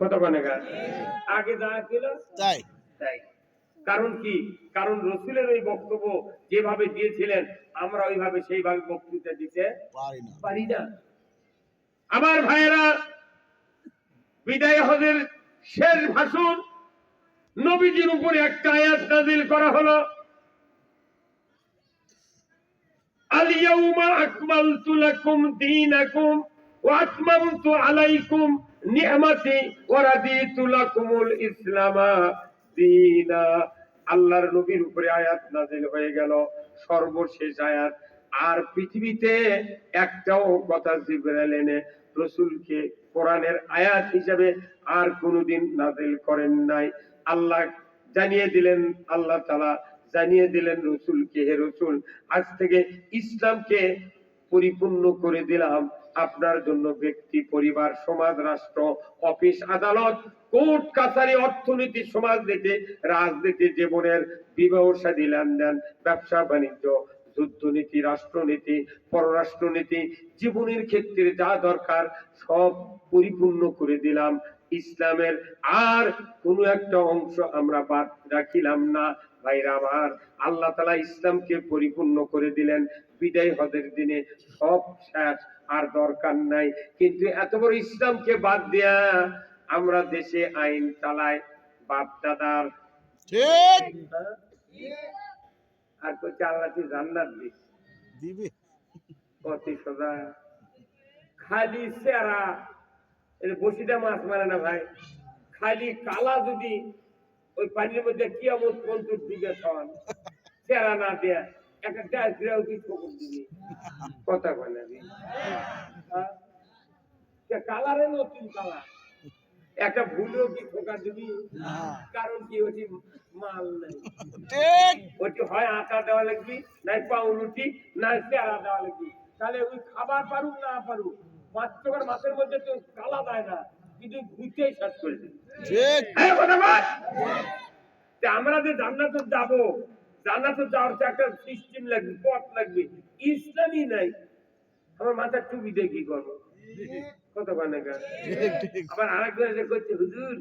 কনে গান আগে যা ছিল তাই। তাই। কারণ কি? কারণ রসুলের ওই বক্তব্য যেভাবে দিয়েছিলেন আমরা ওইভাবে সেইভাবে বক্তৃতা দিতে পারি না। পারি না। আমার ভাইয়েরা বিদায় হজের শেষ ভাষণ নবীজির উপরে একটা আয়াত নাজিল করা হলো আলিয়াউমা আকমালতু লাকুম দীনাকুম ওয়া আতমামতু আলাইকুম ইসলামা দীনা। আল্লাহর নবীর উপরে আয়াত নাজিল হয়ে গেল, সর্বশেষ আয়াত। আর পৃথিবীতে একটাও কথা এনে রসুলকে কোরআনের আয়াত হিসাবে আর কোনোদিন নাজিল করেন নাই। আল্লাহ জানিয়ে দিলেন, আল্লাহ তালা জানিয়ে দিলেন রসুলকে, হে রসুল, আজ থেকে ইসলামকে পরিপূর্ণ করে দিলাম। আপনার জন্য ব্যক্তি, পরিবার, সমাজ, রাষ্ট্র, অফিস, আদালত, কোর্ট, কাছারি, অর্থনীতি, সমাজনীতি, রাজনীতি, জীবনের বিবাহ সাদী লেনদেন, ব্যবসা, বাণিজ্য, যুদ্ধনীতি, রাষ্ট্রনীতি, পররাষ্ট্রনীতি, জীবনের ক্ষেত্রে যা দরকার সব পরিপূর্ণ করে দিলাম। ইসলামের আর কোনো একটা অংশ আমরা বাদ রাখিলাম না। ভাইরা আমার, আল্লাহ তালা ইসলামকে পরিপূর্ণ করে দিলেন। বিদায় হজের দিনে সব শেষ আর দরকার নাই। কিন্তু এত বড় ইসলামকে বাদ দিয়া আমরা দেশে আইন চালাই বাপ দাদার। ঠিক। আর কই আল্লাহ তুই জান্নাত দিস দিবি। অতি সোজা। খালি এই যে বসিটা মাছ মারে না ভাই? খালি কালা যদি ওই পানির মধ্যে কিয়ামত পঞ্চুর দিকে ছন চেহারা না দেয়া। একটা দিবি কথা। হ্যাঁ? সে কালারে নতুন কালার একটা ভুলেও কি ঠোকা দিবি হ্যাঁ। কারণ কি ওটি মাল নাই ওটি হয় আটা দেওয়া লাগবে নাই পাউরুটি নাই চেহারা দেওয়া লাগবে তাহলে ওই খাবার পারুক না পারুক পাঁচ টাকার মাছের মধ্যে তো কালা দেয় না কিন্তু ঘুরতেই শেষ করে দিবে ঠিক। তা আমরা যে জান্নাতে যাব জান্নাতে যাওয়ার তো একটা সিস্টেম লাগবে, পথ লাগবে, ইসলামই নাই। আমার মাথার টুপি কি করব? কত আবার করছে হুজুর,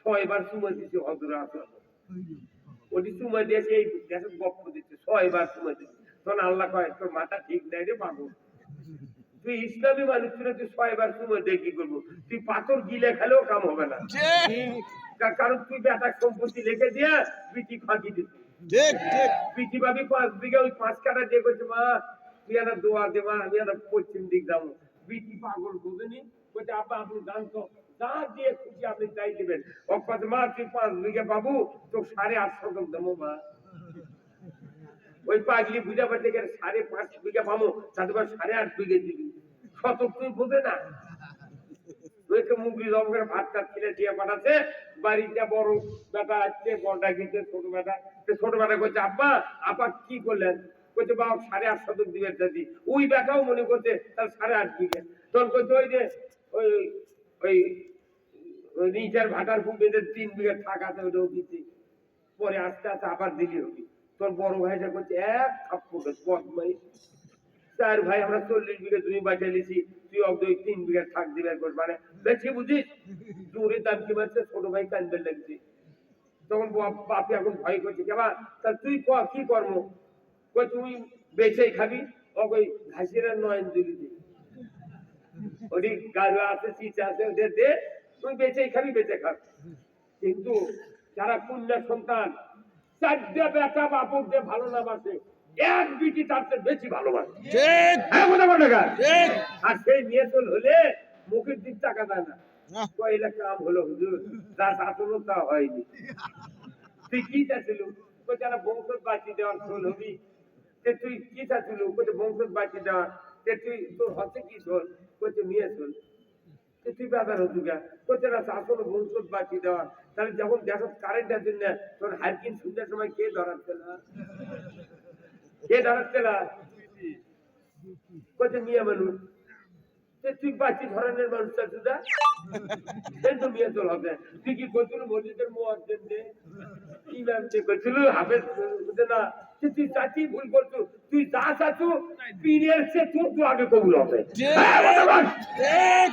ছয়বার সময় দিচ্ছে হজুর আসল ওটি সময় দিয়েছে এই গপ্প দিচ্ছে, ছয়বার সময় দিচ্ছে। তখন আল্লাহ কয়, তোর মাথা ঠিক নাই রে পাবো তুই ইসলামী মানুষ তুই ছয়বার সময় দিয়ে কি করব? তুই পাথর গিলে খেলেও কাম হবে না। কারণ তুই বেটার সম্পত্তি লিখে দিয়া ফাঁকি দিচ্ছিস ঠিক ঠিক। ভাবি পাঁচ বিঘা ওই পাঁচ কাটা দিয়ে করছে মা তুই একটা দোয়া দে মা আমি একটা পশ্চিম দিক যাব। বিটি পাগল বুঝেনি? বলছে আপনি জানতো যা দিয়ে খুশি আপনি তাই দিবেন। অপাত মা তুই পাঁচ বিঘা পাবো তো সাড়ে আটশো টাকা দেবো মা। ওই পাগলি বুঝা পাচ্ছে গেলে সাড়ে পাঁচ বিঘা পাবো তাতে সাড়ে আট বিঘে দিবি। শতক তুই বোঝে না? ওইকে মুগলি জব করে ভাত টাত দিয়ে পাঠাচ্ছে বাড়িতে বড়, বেটা আসছে, বড়টা গেছে, ছোট বেটা। ছোট বেটা করছে আব্বা, আপা কি করলেন? কইছে বাবা, সাড়ে আট শতক দিবেন দাদি। ওই বেটাও মনে করছে তার সাড়ে আট বিঘে। তখন কইছে ওই যে, ওই ওই নিচের ভাটার ফুটে তিন বিঘে থাক আছে ওটা দিচ্ছি পরে আস্তে আস্তে আবার দিলি হবি। তোর বড় ভাইটা করছে, এক থাপ্পড় বদমাই চার ভাই, আমরা চল্লিশ বিঘা জমি বাঁচিয়ে লিছি তুই মানে ছোট ভাই লাগছে। তখন এখন ভয় করছে তা তুই ক, কি কই তুই বেচেই খাবি? ও কই ঘাসের নয়ন দিলি দে। আছে, চিচা দে তুই বেচেই খাবি, বেচে খাবি কিন্তু যারা কন্যা সন্তান, চারটে বেটা বাপুরদের ভালো না বাসে এক বিটি তার চেয়ে বেশি ভালোবাসে। ঠিক। হ্যাঁ কথা বলে ঠিক। আর সেই নিয়ে চল হলে মুখের দিক টাকা দেয় না। কয়লা কাম হলো হুজুর তার শাসন তা হয়নি। তুই কি চাচ্ছিল কই যারা বংশত বাঁচি দেওয়ার হবি? যে তুই কি চাচ্ছিল কই বংশত বাঁচি দেওয়ার যে তুই তোর হচ্ছে কি শোল কই মেয়ে শোল যে তুই ব্যাপার হতু গা। কই না শাসন বংশত বাঁচি দেওয়ার। তাহলে যখন দেখো কারেন্ট আছে না তোর হারকিন শুনতে সময় কে ধরাচ্ছে না? কে ধরাচ্ছে না? কত মিয়া মানুষ। তে তুই বাচ্চি ধরনের মানুষ চাচ্ছু দা সে তো মিয়া তোর হবে। তুই কি করছিল মসজিদের মোয়াজ্জেন দে ইমাম তে করছিল হাফেজ বুঝে না যে তুই চাচি ভুল করছু। তুই যা চাচ্ছু পীরের সে তোর তো আগে কবুল হবে। ঠিক হ্যাঁ, বলো বল। ঠিক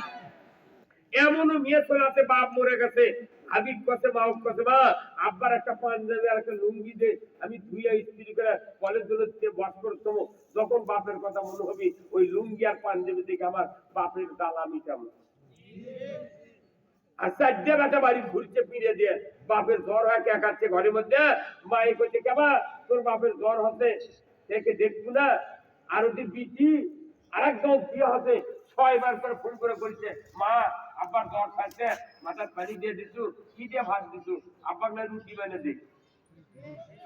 এমন মেয়ে চলে বাপ মরে গেছে। হাবিব কসে মা কসে মা আব্বার একটা পাঞ্জাবি আর একটা লুঙ্গি দে। আমি ধুইয়া স্ত্রী করে কলেজ গুলোতে বস করতাম যখন বাপের কথা মনে হবে, ওই লুঙ্গি আর পাঞ্জাবি দেখে আমার বাপের দালামি কেমন? আর চারটে বেটা বাড়ি ঘুরছে ফিরে দিয়ে, বাপের জ্বর হয় কে কাটছে ঘরের মধ্যে? মায়ে কইছে কেবা তোর বাপের জ্বর হতে দেখে দেখব না। আর ওটি বিটি আর একদম বিয়ে হতে ছয়বার করে ফোন করে বলছে, মা, আব্বার জ্বর খাচ্ছে, মাথার পানি দিয়ে দিছু, কি দিয়ে ভাত দিছু? না রুটি বানিয়ে দিই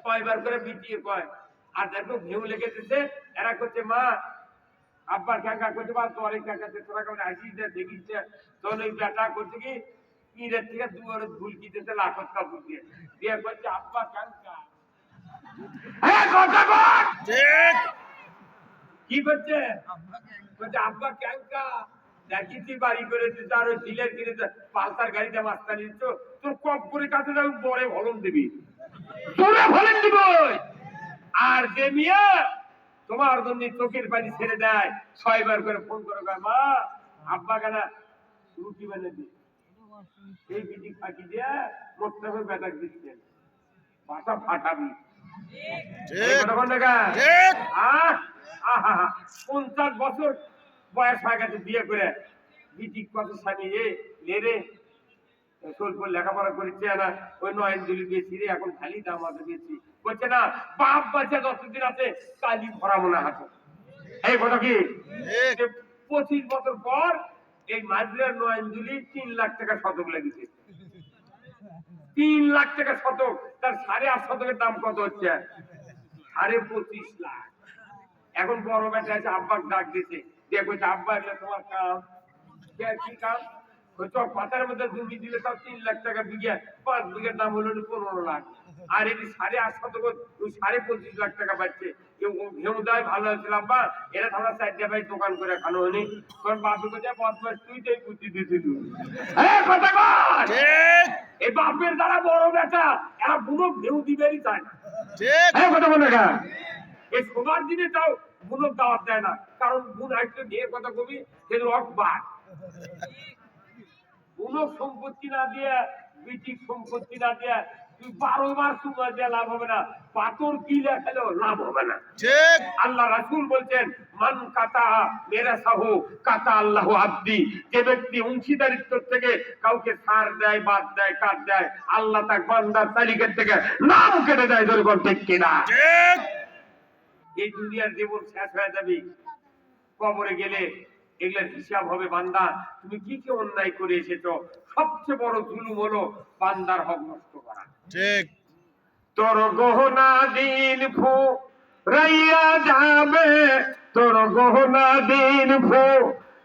ছয়বার করে বিটিয়ে কয় আর দেখো ঘেউ লেগে দিছে এরা করছে মা আব্বার কাকা করতে পার তোর এই কাকা তোরা কেমন আসিস দেখিস তোর ওই বেটা করছে কি পীরের থেকে দুয়ারে ভুল কি দিতে লাখত কাপড় দিয়ে। দিয়ে করছে আব্বা কাকা। হ্যাঁ কথা বল ঠিক কি করছে? বলছে আব্বা ক্যাঙ্কা বাড়ি করে দিতে আর ওই দিলের কিনে পালসার গাড়িতে মাস্তা নিচ্ছ তোর কপ করে কাছে যাবি বড়ে ভলন দিবি। তোরে ভলন দিব আর যে মিয়া তোমার জন্য চোখের পানি ছেড়ে দেয় ছয়বার করে ফোন করে কয়, মা আব্বা কেনা রুটি বানিয়ে দি। এই বিটি ফাঁকি দিয়ে মোট্টাকে বেটাক দিচ্ছেন বাসা ফাটাবি। পঞ্চাশ বছর বয়স হয়ে গেছে বিয়ে করে। বিটি কত স্বামী লেরে সোলপুর লেখাপড়া করেছে না। ওই নয়ন দুলি বেশি রে এখন খালি দাম আছে বেশি বলছে না বাপ বাচ্চা যতদিন আছে কালি ভরা মনে হাতে। এই কথা কি? পঁচিশ বছর পর এই মাঝরার নয়ন দুলি তিন লাখ টাকা শতক লেগেছে। তিন লাখ টাকা শতক তার সাড়ে আট শতকের দাম কত হচ্ছে? সাড়ে পঁচিশ লাখ। এখন বড় বেটা আছে আব্বাক ডাক দিছে দিয়ে কইছে আব্বা এগুলো তোমার কাম। কে কি কাম কইছে পাতার মধ্যে জমি দিলে তাও তিন লাখ টাকা বিঘা পাঁচ বিঘার দাম হলো পনেরো লাখ। আর এটি সাড়ে আট শতক ওই সাড়ে পঁচিশ লাখ টাকা পাচ্ছে ঘেমুদায় ভালো হয়েছিল আব্বা। এরা আমরা চারটে ভাই দোকান করে খানো হয়নি। তোর বাপু কোথায় বদমাস তুই তো বুদ্ধি দিয়েছিলি কথা কর! ঠিক এই বাপের দ্বারা বড় বেটা। এরা বুনো ঘেউ দিবেরই চায় না। কথা বলে এই সবার দিনে তাও বুনো দাওয়াত দেয় না। কারণ বুন আসলে বিয়ের কথা কবি সে অকবার বুনো সম্পত্তি না দিয়ে বিটিক সম্পত্তি না দিয়ে তুই বারো দিয়ে লাভ হবে না। পাথর কি লেখালেও লাভ হবে না। ঠিক। আল্লাহ রাসূল বলছেন মান কাতা মেরা সাহু কাতা আল্লাহ আব্দি। যে ব্যক্তি অংশীদারিত্ব থেকে কাউকে সার দেয় বাদ দেয় কাট দেয় আল্লাহ তার বান্দার তালিকার থেকে নাম কেটে দেয় তোর ঠিক কিনা? এই দুনিয়ার জীবন শেষ হয়ে যাবে। কবরে গেলে এগুলোর হিসাব হবে বান্দা তুমি কি কি অন্যায় করে এসেছ? সবচেয়ে বড় জুলুম হলো বান্দার হক নষ্ট করা। ঠিক। তোর গহনা দিন ফু রাইয়া যাবে। তোর গহনা দিন ফু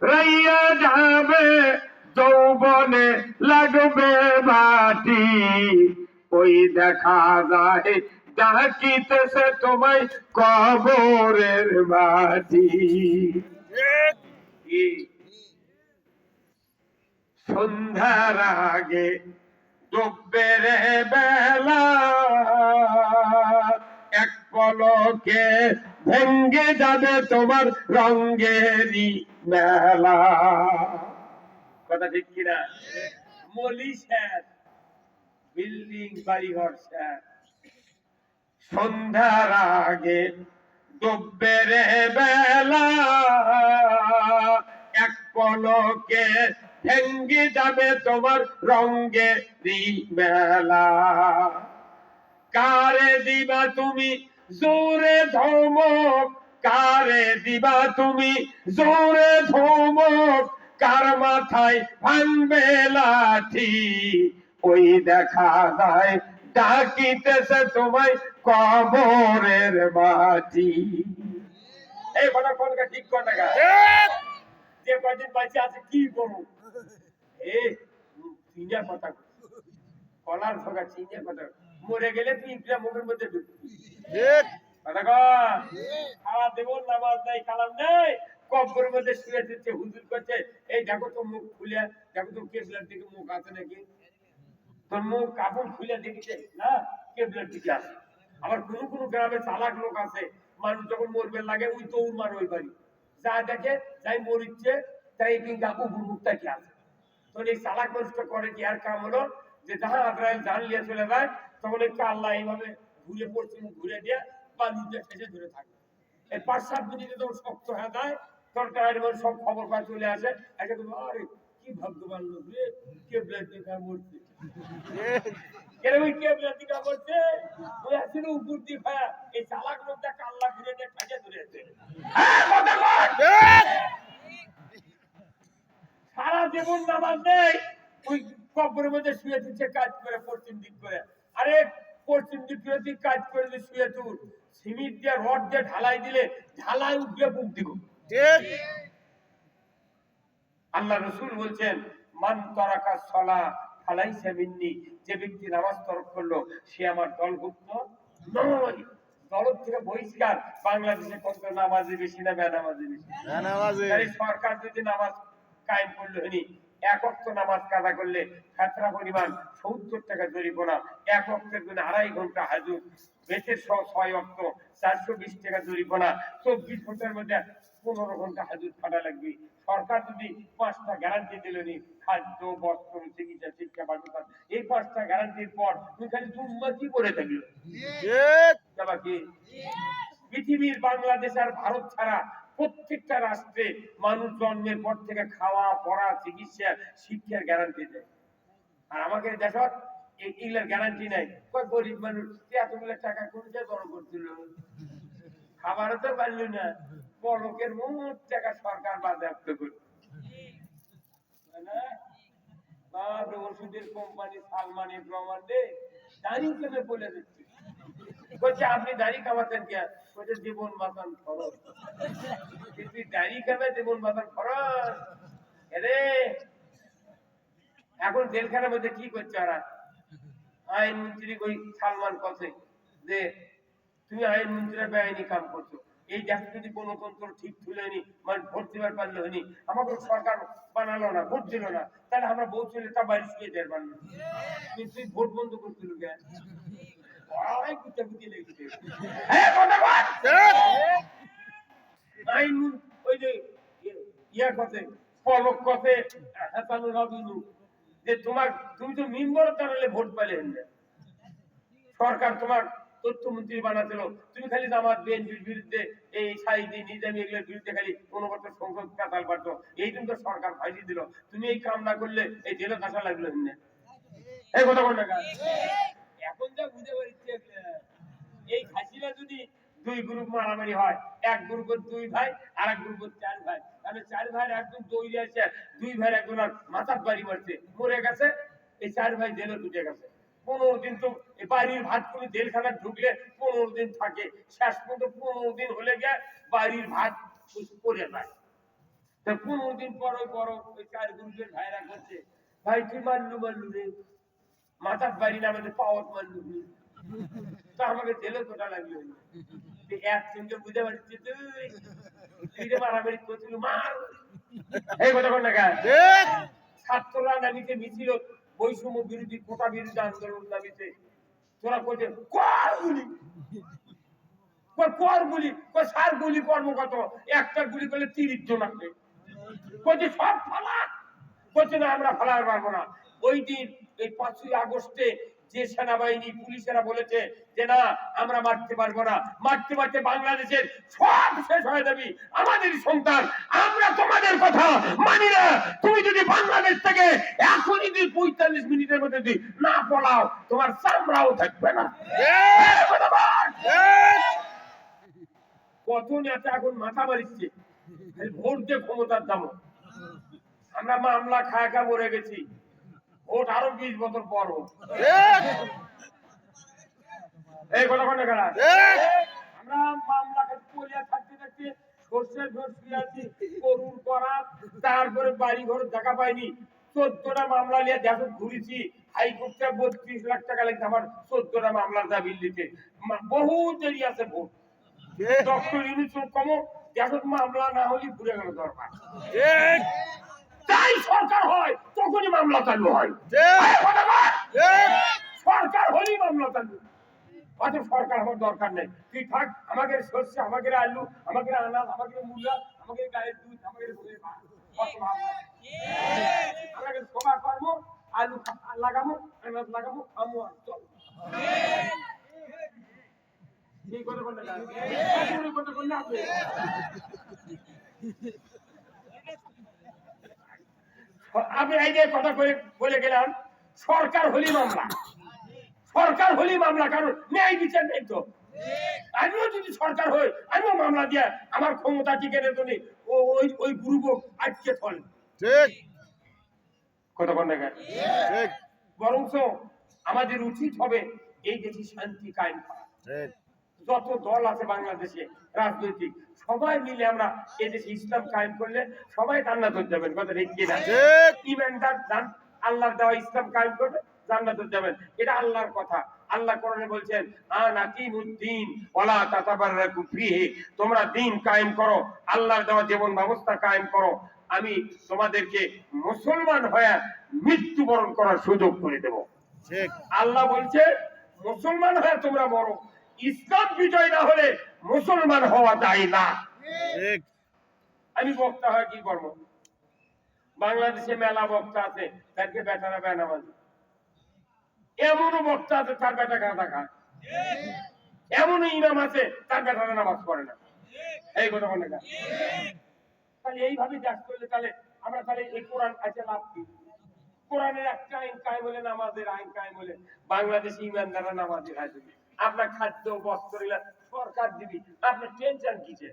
রাইয়া যাবে। যৌবনে লাগবে বাটি ওই দেখা যায় ডাকিতেছে তোমায় কবরের বাটি কি? সন্ধ্যার আগে ডুববে রে বেলা এক পলকে ভেঙ্গে যাবে তোমার রঙ্গেরই মেলা কথা ঠিক কিনা মলি স্যার, বিল্ডিং বাড়ি ঘর স্যার, সন্ধ্যার আগে ডুববে রে বেলা এক পলকে ভেঙ্গে যাবে তোমার রঙ্গে মেলা কারে দিবা তুমি জোরে ধমক? কারে দিবা তুমি জোরে ধমক? কার মাথায় ভাঙবে লাঠি? ওই দেখা যায় ডাকিতেছে তোমায় কবরের মাটি। এই কথা কোনটা ঠিক গা। যে কয়দিন আছে কি করব এ চিনিয়া কথা কলার ভাগা কথা মরে গেলে পিঁপড়া মুখের মধ্যে ঢুকবি কথা খাওয়া দেবো নামাজ নাই কালাম নেই। কবরের মধ্যে শুয়ে দিচ্ছে হুজুর করছে এই দেখো তো মুখ খুলে দেখো তো কেবলার দিকে মুখ আছে নাকি? তোর মুখ কাপড় খুলে দেখিছে, না? কেবলার দিকে আছে? আবার কোন কোন গ্রামে চালাক লোক আছে, মানুষ যখন মরবে লাগে, ওই তো মার ওই বাড়ি। যা দেখে, যাই মরিচ্ছে, তাই কিন্তু আপু মুখ তাকে আছে? তখন এই চালাক মানুষটা করে কি? আর কাম হলো যে যাহা আজরাইল জান নিয়ে চলে যায়, তখন একটু আল্লাহ এইভাবে ঘুরে, পশ্চিম ঘুরে দিয়ে বালুতে ফেসে ধরে থাকে। এই পাঁচ সাত মিনিটে তখন শক্ত হয়ে যায় তরকারি মানে সব খবর পায় চলে আসে একে তুমি আরে কি ভাগ্যবান লোক রে? কে ব্লাড দেখা মরছে। সারা জীবন নামাজ নেই। ওই কবরের মধ্যে শুয়ে দিচ্ছে কাজ করে পশ্চিম দিক করে। আরে, পশ্চিম দিক করে তুই কাজ করে দিয়ে শুয়ে তুল সিমিট দিয়ে রড দিয়ে ঢালাই দিলে, ঢালাই উঠলে বুক দিব। ঠিক। আল্লাহ রসুল বলছেন মান তরাকা সলা ফালাইসা মিন্নি যে ব্যক্তি নামাজ তরক করল সে আমার দলভুক্ত নয়। দল থেকে বহিষ্কার বাংলাদেশে কত নামাজি বেশি না বেনামাজি বেশি? সরকার যদি নামাজ কায়েম করল হনি এক অক্ত নামাজ কাজা করলে খাতরা পরিমাণ সত্তর টাকা জরিমানা এক অক্তের জন্য আড়াই ঘণ্টা হাজুর বেতের সহ ছয় অক্ত চারশো বিশ টাকা জরিমানা চব্বিশ ঘণ্টার মধ্যে পনেরো ঘণ্টা হাজুর ফাটা লাগবে। সরকার যদি পাঁচটা গ্যারান্টি দিল নি খাদ্য বস্ত্র চিকিৎসা শিক্ষা বাসস্থান এই পাঁচটা গ্যারান্টির পর তুই খালি কি করে থাকল। কি? পৃথিবীর বাংলাদেশ আর ভারত ছাড়া প্রত্যেকটা রাষ্ট্রে মানুষ জন্মের পর থেকে খাওয়া পড়া চিকিৎসা শিক্ষার গ্যারান্টি দেয়। আর আমাকে দেশত এগুলোর গ্যারান্টি নাই। কয় গরিব মানুষ এতগুলো টাকা কোনটা জড়ো করছিল খাবারও তো পারলি না। পলকের মোট টাকা সরকার বাজেয়াপ্ত তাই ওষুধের কোম্পানি দাঁড়ি কেমে বলে দিচ্ছে। বলছে, আপনি দাড়ি কামাতেন বলছে, জীবন খরচ। দাড়ি কামে জীবন খরচ? এরে এখন জেলখানার মধ্যে কি করছে ওরা? আইন মন্ত্রী ওই সালমান কথা যে, তুমি আইন মন্ত্রীরা বেআইনি কাম করছ। এই দেশ যদি গণতন্ত্র ঠিক তুলেনি মানে ভোট দিবার পারলে হয়নি আমাকে সরকার বানালো না, ভোট দিল না, তাহলে আমরা বউ ছেলে তা বাড়ি শুয়ে দেওয়ার পারল কিন্তু ভোট বন্ধ করছিল কে? অনেক গুচাগুচি লেগেছে। কথা বল। আইন ওই যে কথা পলক কথা হাসানুর রাবিনু, যে তোমার, তুমি তো ভোট না সরকার তোমার তথ্যমন্ত্রী বানাছিল তুমি খালি জামাত বিএনপির বিরুদ্ধে এই সাইদি নিজামি এগুলোর বিরুদ্ধে খালি অনুগত সংসদ কাতাল পারতো, এই তো সরকার ফাইসি দিল। তুমি এই কাম না করলে এই জেলে কাঁচা লাগল এমনি এই কথা বল না এখন যা বুঝে পারছি এই খাসিরা যদি দুই গ্রুপ মারামারি হয়, এক গ্রুপের দুই ভাই আর এক গ্রুপের চার ভাই। তাহলে চার ভাইয়ের একজন দৌড়ে আছে দুই ভাইয়ের একজন মাথার বাড়ি মারছে, মরে গেছে, এই চার ভাই জেলে ঢুকে গেছে। পনেরো দিন তো বাড়ির ভাত করে জেলখানা ঢুকলে পনেরো দিন থাকে। শেষ পর্যন্ত পনেরো দিন হলে গিয়ে বাড়ির ভাত করে যায় তা পনেরো দিন পর ওই বড় ওই চার গ্রুপের ভাইরা করছে ভাই তুই মারলু মারলু রে। মাথার বাড়ি না আমাদের পাওয়ার মারলু রে। তা আমাকে জেলে কোটা লাগল? যে এক সঙ্গে বুঝে পারছি তুই। মারামারি করছিল মার। এই কথা কোন? না ছাত্ররা নামিতে মিছিল বৈষম্য বিরোধী, কোটা বিরোধী আন্দোলন দাবিতে তোরা কইছে, কর গুলি। কর গুলি? সার গুলি কর্মগত। একটা গুলি করলে তিরিশ জন আসবে। বলছে সব ফালা বলছে না, আমরা ফালাতে পারব না। ওই দিন, এই পাঁচই আগস্টে যে সেনাবাহিনী, পুলিশেরা বলেছে যে না, আমরা মারতে পারব না। মারতে মারতে বাংলাদেশের সব শেষ হয়ে যাবে। আমাদের সন্তান, আমরা তোমাদের কথা মানি না। তুমি যদি বাংলাদেশ থেকে এখনই যদি পঁয়তাল্লিশ মিনিটের মধ্যে যদি না পলাও, তোমার চামড়াও থাকবে না। কত নেতা এখন মাথা মারিচ্ছে। ভোট দিয়ে ক্ষমতার দাম। আমরা মামলা খায় খা মরে গেছি। ভোট আরও বিশ বছর পর এই কথা কোন খেলা আমরা মামলা খালি থাকতে থাকতে সর্ষের ঘর শুয়ে আছি করুন করা তারপরে বাড়ি ঘর জায়গা পাইনি। চোদ্দটা মামলা নিয়ে দেশ ঘুরেছি হাইকোর্টে বত্রিশ লাখ টাকা লাগছে আমার চোদ্দটা মামলার দাবি দিতে বহু দেরি আছে ভোট। ডক্টর ইউনুস কম দেশত মামলা না হলে ঘুরে গেল দরকার তাই সরকার হয় তখনই মামলা চালু হয়। ঠিক। ঠিক সরকার হলেই মামলা চালু। অত সরকার আমার দরকার নেই। তুই থাক আমাকে শস্য আমাকে আলু আমাকে আনাজ আমাকে মূলা আমাকে গায়ের দুধ আমাকে। আমাকে সবার আলু খা- লাগাবো আনাজ লাগাবো আমু আর চল। এই কথা বললে না এই কথা বললে আপনি আমি এই যে কথা বলে বলে গেলাম সরকার হলি মামলা। সরকার হলি মামলা কারণ ন্যায় বিচার নেই তো। আমিও যদি সরকার হই আমিও মামলা দিয়ে আমার ক্ষমতা টিকে রেখে নি ওই ওই গ্রুপ আটকে ফল ঠিক। কথা বল না ঠিক। বরঞ্চ আমাদের উচিত হবে এই দেশে শান্তি কায়েম করা। যত দল আছে বাংলাদেশে রাজনৈতিক। সবাই মিলে আমরা এই দেশে ইসলাম কায়েম করলে সবাই জান্নাত হয়ে যাবেন কথা ঠিক কিনা? ইমানদার আল্লাহর দেওয়া ইসলাম কায়েম করবে জান্নাত যাবেন। এটা আল্লাহর কথা। আল্লাহ কোরআনে বলছেন ওয়ালা তাতাবাররাকু ফিহি। তোমরা দিন কায়েম করো আল্লাহর দেওয়া জীবন ব্যবস্থা কায়েম করো। আমি তোমাদেরকে মুসলমান হয়ে মৃত্যুবরণ করার সুযোগ করে দেব। ঠিক। আল্লাহ বলছে মুসলমান হয়ে তোমরা মরো। ইসলাম বিজয় না হলে মুসলমান হওয়া যায় না। আমি বক্তা হয় কি করব? বাংলাদেশে মেলা বক্তা আছে তাদেরকে বেটারা বেনামাজ এমনও বক্তা আছে তার বেটা গাঁদা খায়। এমনও ইমাম আছে তার বেটারা নামাজ পড়ে না। এই কথা মনে কর তাহলে এইভাবে চাষ করলে তাহলে আমরা তাহলে এই কোরআন আছে লাভ কি? কোরআনের একটা আইন কায়েম হলে নামাজের আইন কায় বলে বাংলাদেশি ইমানদাররা নামাজের আইন আপনার খাদ্য বস্ত্র সরকার দিবি আপনার টেনশন কিসে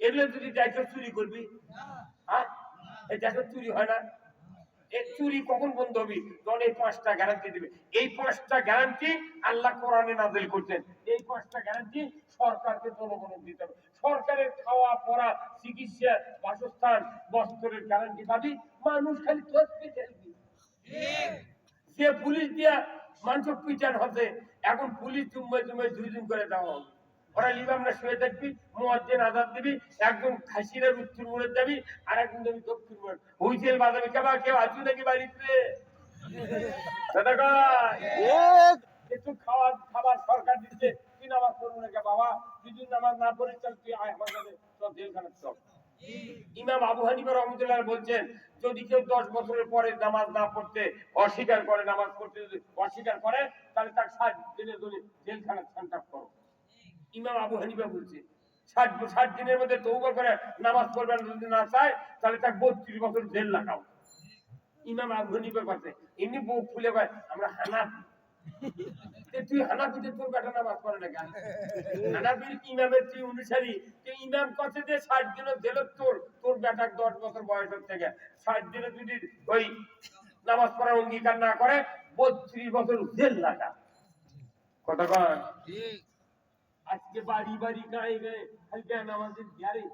এগুলো যদি দেখে চুরি করবি? হ্যাঁ? এই চুরি হয় না। এই চুরি কখন বন্ধ হবি? তখন এই পাঁচটা গ্যারান্টি দিবে। এই পাঁচটা গ্যারান্টি আল্লাহ কোরআনে নাজিল করছেন। এই পাঁচটা গ্যারান্টি সরকারকে জনগণের দিতে হবে। সরকারের খাওয়া পড়া চিকিৎসা বাসস্থান বস্ত্রের গ্যারান্টি পাবি। মানুষ খালি চলবে চলবি সে পুলিশ দিয়া মানুষ পিটান হতে এখন পুলিশ চুম্বাই চুম্বাই দুই দিন করে দেওয়া হবে ওরা লিবামরা শুয়ে থাকবি মুয়াজ্জিন আজাদ দিবি একজন খাসিরের উত্তর মোড়ে যাবি আর একজন যাবি দক্ষিণ মোড়ে হুইসেল বাজাবি কেবা কেউ আছো নাকি বাড়িতে? একটু খাওয়া খাবার সরকার দিচ্ছে। তুই নামাজ পড়ব না কে বাবা? তুই যদি নামাজ না পড়ে চল তুই আয় আমার কাছে। চল জেলখানা চল। ইমাম আবু হানিফা রহমতুল্লাহ বলছেন, যদি কেউ দশ বছরের পরে নামাজ না পড়তে অস্বীকার করে, নামাজ পড়তে যদি অস্বীকার করে, তাহলে তার ষাট দিনের জন্য জেলখানা ছান্টাপ করো। ইমাম আবু হানিফা বলছে, ষাট ষাট দিনের মধ্যে তৌবা করে নামাজ পড়বে যদি না চায়, তাহলে তাকে বত্রিশ বছর জেল লাগাও। ইমাম আবু হানিফার কাছে এমনি বুক ফুলে কয়, আমরা হানাফি। তুই হানাফিতে তোর বেটা নামাজ পড়ে না কেন? হানাফির ইমামের তুই অনুসারী? তুই ইমাম কাছে যে ষাট দিনের জেলত তোর তোর বেটার দশ বছর বয়সের থেকে ষাট দিনে যদি ওই নামাজ পড়ার অঙ্গীকার না করে বত্রিশ বছর জেল লাগা। কথা কয়? আজকে বাড়ি বাড়ি গায়ে গায়ে খালি নামাজের গ্যারে